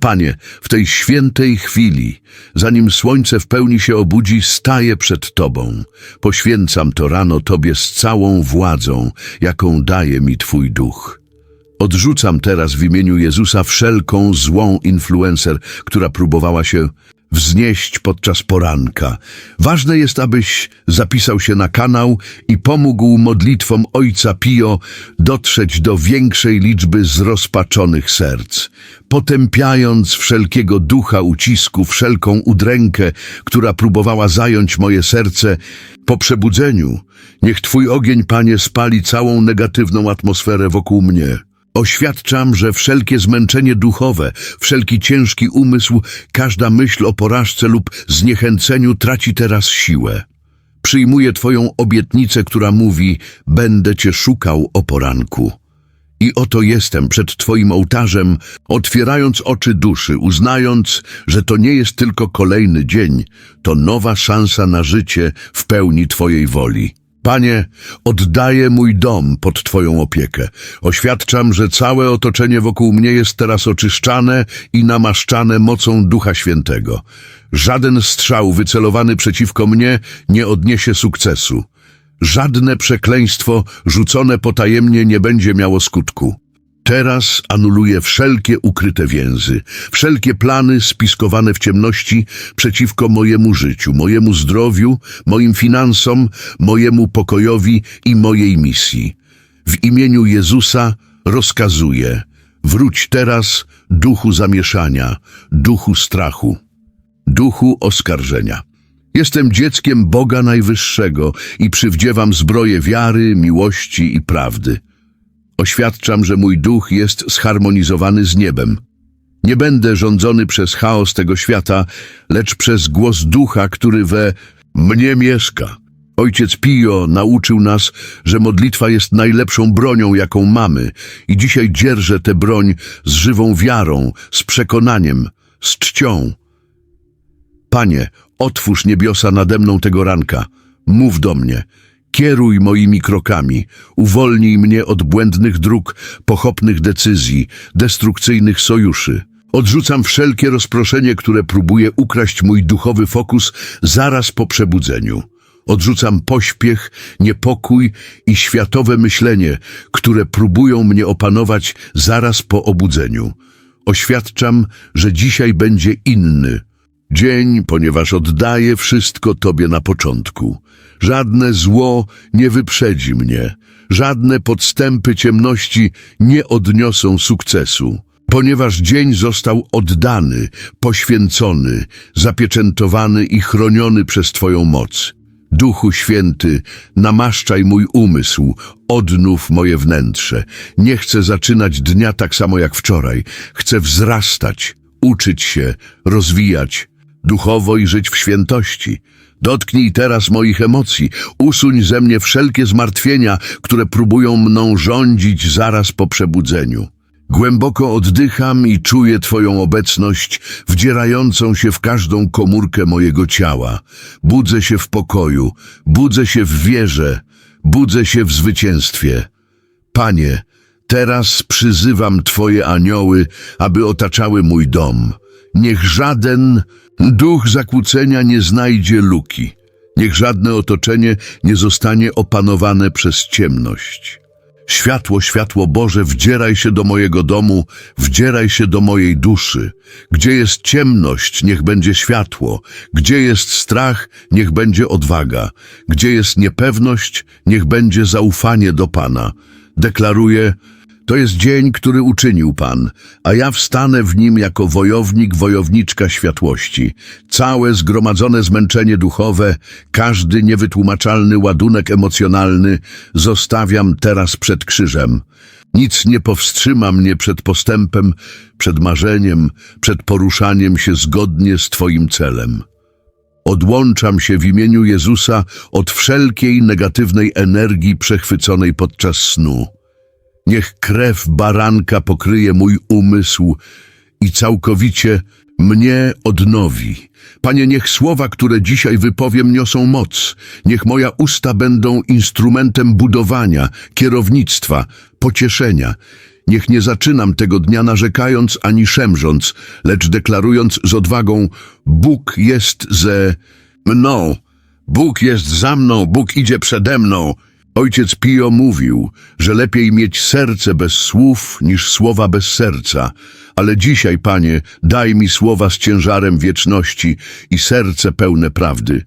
Panie, w tej świętej chwili, zanim słońce w pełni się obudzi, staję przed Tobą. Poświęcam to rano Tobie z całą władzą, jaką daje mi Twój duch. Odrzucam teraz w imieniu Jezusa wszelką złą influencer, która próbowała się wznieść podczas poranka. Ważne jest, abyś zapisał się na kanał i pomógł modlitwom Ojca Pio dotrzeć do większej liczby zrozpaczonych serc, potępiając wszelkiego ducha ucisku, wszelką udrękę, która próbowała zająć moje serce. Po przebudzeniu, niech Twój ogień, Panie, spali całą negatywną atmosferę wokół mnie. Oświadczam, że wszelkie zmęczenie duchowe, wszelki ciężki umysł, każda myśl o porażce lub zniechęceniu traci teraz siłę. Przyjmuję Twoją obietnicę, która mówi: Będę Cię szukał o poranku. I oto jestem przed Twoim ołtarzem, otwierając oczy duszy, uznając, że to nie jest tylko kolejny dzień, to nowa szansa na życie w pełni Twojej woli. Panie, oddaję mój dom pod Twoją opiekę. Oświadczam, że całe otoczenie wokół mnie jest teraz oczyszczane i namaszczane mocą Ducha Świętego. Żaden strzał wycelowany przeciwko mnie nie odniesie sukcesu. Żadne przekleństwo rzucone potajemnie nie będzie miało skutku. Teraz anuluję wszelkie ukryte więzy, wszelkie plany spiskowane w ciemności przeciwko mojemu życiu, mojemu zdrowiu, moim finansom, mojemu pokojowi i mojej misji. W imieniu Jezusa rozkazuję, wróć teraz, duchu zamieszania, duchu strachu, duchu oskarżenia. Jestem dzieckiem Boga Najwyższego i przywdziewam zbroję wiary, miłości i prawdy. Oświadczam, że mój duch jest zharmonizowany z niebem. Nie będę rządzony przez chaos tego świata, lecz przez głos ducha, który we mnie mieszka. Ojciec Pio nauczył nas, że modlitwa jest najlepszą bronią, jaką mamy i dzisiaj dzierżę tę broń z żywą wiarą, z przekonaniem, z czcią. Panie, otwórz niebiosa nade mną tego ranka. Mów do mnie. Kieruj moimi krokami. Uwolnij mnie od błędnych dróg, pochopnych decyzji, destrukcyjnych sojuszy. Odrzucam wszelkie rozproszenie, które próbuje ukraść mój duchowy fokus zaraz po przebudzeniu. Odrzucam pośpiech, niepokój i światowe myślenie, które próbują mnie opanować zaraz po obudzeniu. Oświadczam, że dzisiaj będzie inny. Dzień, ponieważ oddaję wszystko Tobie na początku. Żadne zło nie wyprzedzi mnie, żadne podstępy ciemności nie odniosą sukcesu. Ponieważ dzień został oddany, poświęcony, zapieczętowany i chroniony przez Twoją moc. Duchu Święty, namaszczaj mój umysł, odnów moje wnętrze. Nie chcę zaczynać dnia tak samo jak wczoraj. Chcę wzrastać, uczyć się, rozwijać, duchowo i żyć w świętości. Dotknij teraz moich emocji, usuń ze mnie wszelkie zmartwienia, które próbują mną rządzić zaraz po przebudzeniu. Głęboko oddycham i czuję Twoją obecność, wdzierającą się w każdą komórkę mojego ciała. Budzę się w pokoju, budzę się w wierze, budzę się w zwycięstwie. Panie, teraz przyzywam Twoje anioły, aby otaczały mój dom. Niech żaden duch zakłócenia nie znajdzie luki. Niech żadne otoczenie nie zostanie opanowane przez ciemność. Światło, światło Boże, wdzieraj się do mojego domu, wdzieraj się do mojej duszy. Gdzie jest ciemność, niech będzie światło. Gdzie jest strach, niech będzie odwaga. Gdzie jest niepewność, niech będzie zaufanie do Pana. Deklaruję, to jest dzień, który uczynił Pan, a ja wstanę w nim jako wojownik, wojowniczka światłości. Całe zgromadzone zmęczenie duchowe, każdy niewytłumaczalny ładunek emocjonalny zostawiam teraz przed krzyżem. Nic nie powstrzyma mnie przed postępem, przed marzeniem, przed poruszaniem się zgodnie z Twoim celem. Odłączam się w imieniu Jezusa od wszelkiej negatywnej energii przechwyconej podczas snu. Niech krew baranka pokryje mój umysł i całkowicie mnie odnowi. Panie, niech słowa, które dzisiaj wypowiem, niosą moc. Niech moja usta będą instrumentem budowania, kierownictwa, pocieszenia. Niech nie zaczynam tego dnia narzekając ani szemrząc, lecz deklarując z odwagą: Bóg jest ze mną, Bóg jest za mną, Bóg idzie przede mną. Ojciec Pio mówił, że lepiej mieć serce bez słów niż słowa bez serca. Ale dzisiaj, Panie, daj mi słowa z ciężarem wieczności i serce pełne prawdy.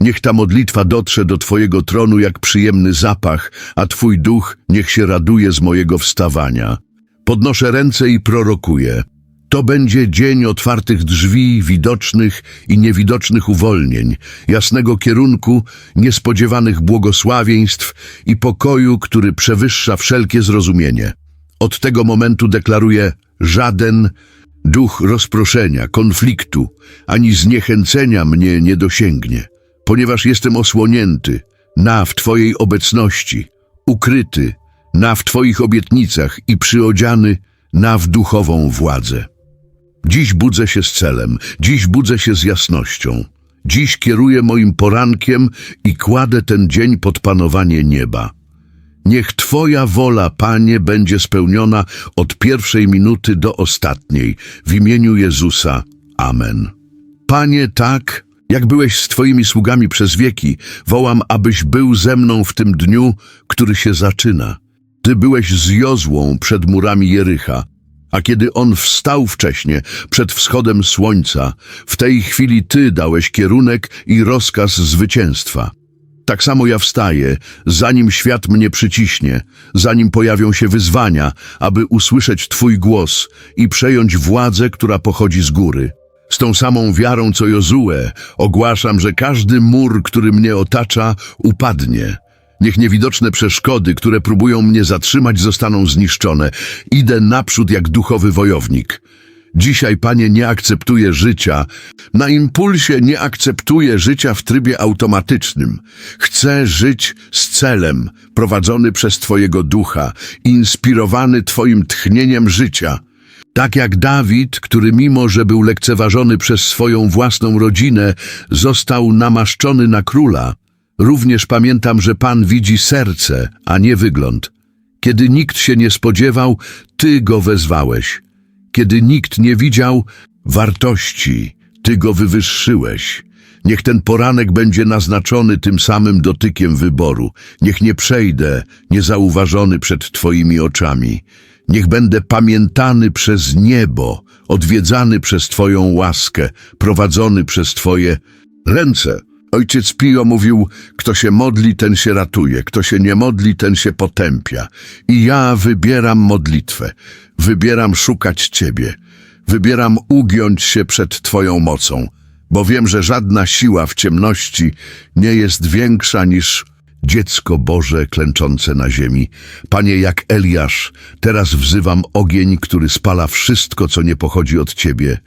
Niech ta modlitwa dotrze do Twojego tronu jak przyjemny zapach, a Twój duch niech się raduje z mojego wstawania. Podnoszę ręce i prorokuję. To będzie dzień otwartych drzwi, widocznych i niewidocznych uwolnień, jasnego kierunku, niespodziewanych błogosławieństw i pokoju, który przewyższa wszelkie zrozumienie. Od tego momentu deklaruję żaden duch rozproszenia, konfliktu, ani zniechęcenia mnie nie dosięgnie, ponieważ jestem osłonięty na w Twojej obecności, ukryty na w Twoich obietnicach i przyodziany na w duchową władzę. Dziś budzę się z celem, dziś budzę się z jasnością. Dziś kieruję moim porankiem i kładę ten dzień pod panowanie nieba. Niech Twoja wola, Panie, będzie spełniona od pierwszej minuty do ostatniej. W imieniu Jezusa. Amen. Panie, tak, jak byłeś z Twoimi sługami przez wieki, wołam, abyś był ze mną w tym dniu, który się zaczyna. Ty byłeś z Jozłą przed murami Jericha, a kiedy on wstał wcześnie, przed wschodem słońca, w tej chwili Ty dałeś kierunek i rozkaz zwycięstwa. Tak samo ja wstaję, zanim świat mnie przyciśnie, zanim pojawią się wyzwania, aby usłyszeć Twój głos i przejąć władzę, która pochodzi z góry. Z tą samą wiarą co Jozue ogłaszam, że każdy mur, który mnie otacza, upadnie. Niech niewidoczne przeszkody, które próbują mnie zatrzymać, zostaną zniszczone. Idę naprzód jak duchowy wojownik. Dzisiaj, Panie, nie akceptuję życia. Na impulsie nie akceptuję życia w trybie automatycznym. Chcę żyć z celem, prowadzony przez Twojego ducha, inspirowany Twoim tchnieniem życia. Tak jak Dawid, który mimo, że był lekceważony przez swoją własną rodzinę, został namaszczony na króla. Również pamiętam, że Pan widzi serce, a nie wygląd. Kiedy nikt się nie spodziewał, Ty go wezwałeś. Kiedy nikt nie widział wartości, Ty go wywyższyłeś. Niech ten poranek będzie naznaczony tym samym dotykiem wyboru. Niech nie przejdę niezauważony przed Twoimi oczami. Niech będę pamiętany przez niebo, odwiedzany przez Twoją łaskę, prowadzony przez Twoje ręce. Ojciec Pio mówił, kto się modli, ten się ratuje, kto się nie modli, ten się potępia. I ja wybieram modlitwę, wybieram szukać Ciebie, wybieram ugiąć się przed Twoją mocą, bo wiem, że żadna siła w ciemności nie jest większa niż dziecko Boże klęczące na ziemi. Panie, jak Eliasz, teraz wzywam ogień, który spala wszystko, co nie pochodzi od Ciebie.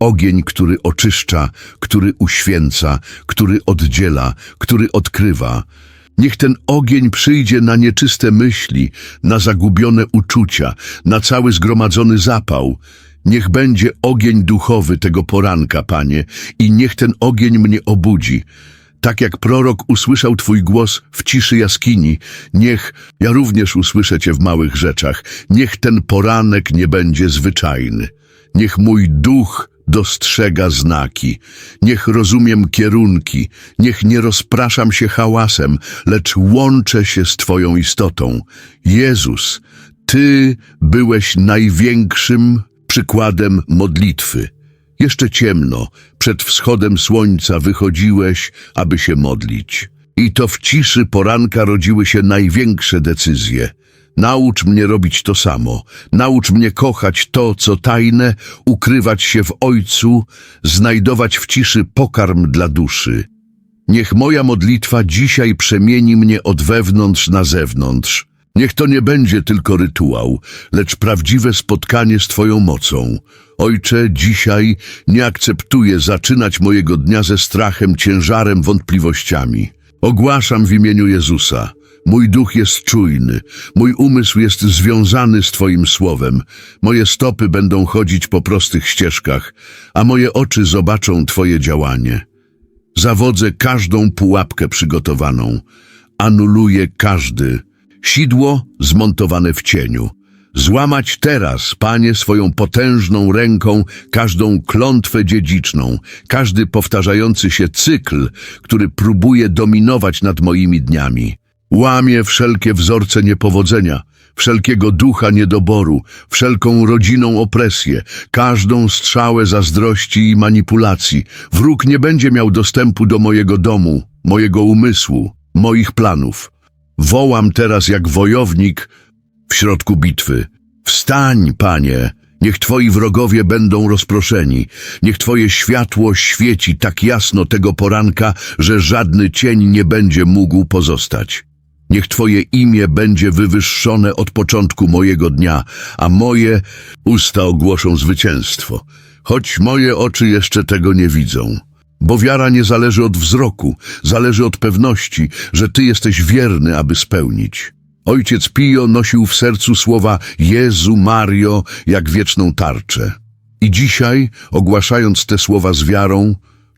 Ogień, który oczyszcza, który uświęca, który oddziela, który odkrywa. Niech ten ogień przyjdzie na nieczyste myśli, na zagubione uczucia, na cały zgromadzony zapał. Niech będzie ogień duchowy tego poranka, Panie, i niech ten ogień mnie obudzi. Tak jak prorok usłyszał Twój głos w ciszy jaskini, niech ja również usłyszę Cię w małych rzeczach. Niech ten poranek nie będzie zwyczajny. Niech mój duch dostrzega znaki. Niech rozumiem kierunki. Niech nie rozpraszam się hałasem, lecz łączę się z Twoją istotą. Jezus, Ty byłeś największym przykładem modlitwy. Jeszcze ciemno, przed wschodem słońca wychodziłeś, aby się modlić. I to w ciszy poranka rodziły się największe decyzje. Naucz mnie robić to samo. Naucz mnie kochać to, co tajne, ukrywać się w Ojcu, znajdować w ciszy pokarm dla duszy. Niech moja modlitwa dzisiaj przemieni mnie od wewnątrz na zewnątrz. Niech to nie będzie tylko rytuał, lecz prawdziwe spotkanie z Twoją mocą. Ojcze, dzisiaj nie akceptuję zaczynać mojego dnia ze strachem, ciężarem, wątpliwościami. Ogłaszam w imieniu Jezusa. Mój duch jest czujny, mój umysł jest związany z Twoim słowem. Moje stopy będą chodzić po prostych ścieżkach, a moje oczy zobaczą Twoje działanie. Zawodzę każdą pułapkę przygotowaną. Anuluję każdy sidło zmontowane w cieniu. Złamać teraz, Panie, swoją potężną ręką każdą klątwę dziedziczną, każdy powtarzający się cykl, który próbuje dominować nad moimi dniami. Łamię wszelkie wzorce niepowodzenia, wszelkiego ducha niedoboru, wszelką rodziną opresję, każdą strzałę zazdrości i manipulacji. Wróg nie będzie miał dostępu do mojego domu, mojego umysłu, moich planów. Wołam teraz jak wojownik w środku bitwy. Wstań, panie, niech twoi wrogowie będą rozproszeni, niech twoje światło świeci tak jasno tego poranka, że żadny cień nie będzie mógł pozostać. Niech Twoje imię będzie wywyższone od początku mojego dnia, a moje usta ogłoszą zwycięstwo, choć moje oczy jeszcze tego nie widzą. Bo wiara nie zależy od wzroku, zależy od pewności, że Ty jesteś wierny, aby spełnić. Ojciec Pio nosił w sercu słowa Jezu Mario jak wieczną tarczę. I dzisiaj, ogłaszając te słowa z wiarą,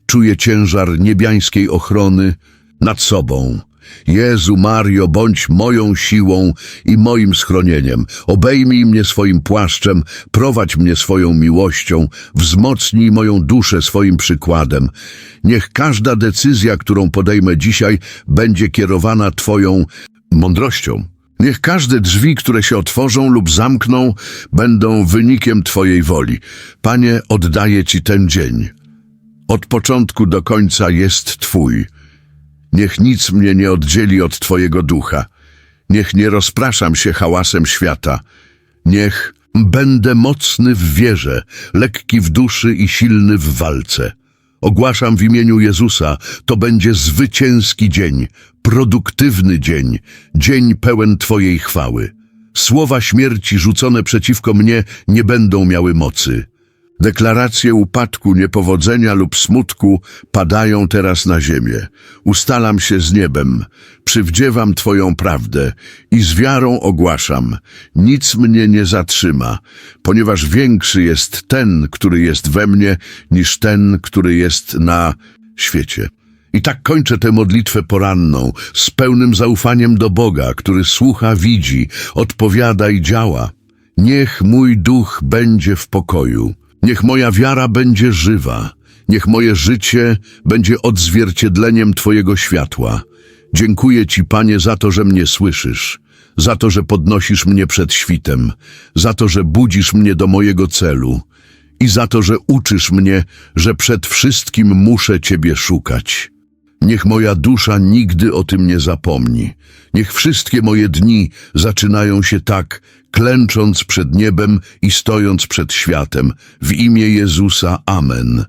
czuję ciężar niebiańskiej ochrony nad sobą. Jezu Mario, bądź moją siłą i moim schronieniem. Obejmij mnie swoim płaszczem, prowadź mnie swoją miłością, wzmocnij moją duszę swoim przykładem. Niech każda decyzja, którą podejmę dzisiaj, będzie kierowana Twoją mądrością. Niech każde drzwi, które się otworzą lub zamkną, będą wynikiem Twojej woli. Panie, oddaję Ci ten dzień. Od początku do końca jest Twój. Niech nic mnie nie oddzieli od Twojego ducha. Niech nie rozpraszam się hałasem świata. Niech będę mocny w wierze, lekki w duszy i silny w walce. Ogłaszam w imieniu Jezusa, to będzie zwycięski dzień, produktywny dzień, dzień pełen Twojej chwały. Słowa śmierci rzucone przeciwko mnie nie będą miały mocy. Deklaracje upadku, niepowodzenia lub smutku padają teraz na ziemię. Ustalam się z niebem, przywdziewam Twoją prawdę i z wiarą ogłaszam. Nic mnie nie zatrzyma, ponieważ większy jest ten, który jest we mnie, niż ten, który jest na świecie. I tak kończę tę modlitwę poranną z pełnym zaufaniem do Boga, który słucha, widzi, odpowiada i działa. Niech mój duch będzie w pokoju. Niech moja wiara będzie żywa. Niech moje życie będzie odzwierciedleniem Twojego światła. Dziękuję Ci, Panie, za to, że mnie słyszysz, za to, że podnosisz mnie przed świtem, za to, że budzisz mnie do mojego celu i za to, że uczysz mnie, że przed wszystkim muszę Ciebie szukać. Niech moja dusza nigdy o tym nie zapomni. Niech wszystkie moje dni zaczynają się tak, klęcząc przed niebem i stojąc przed światem. W imię Jezusa. Amen.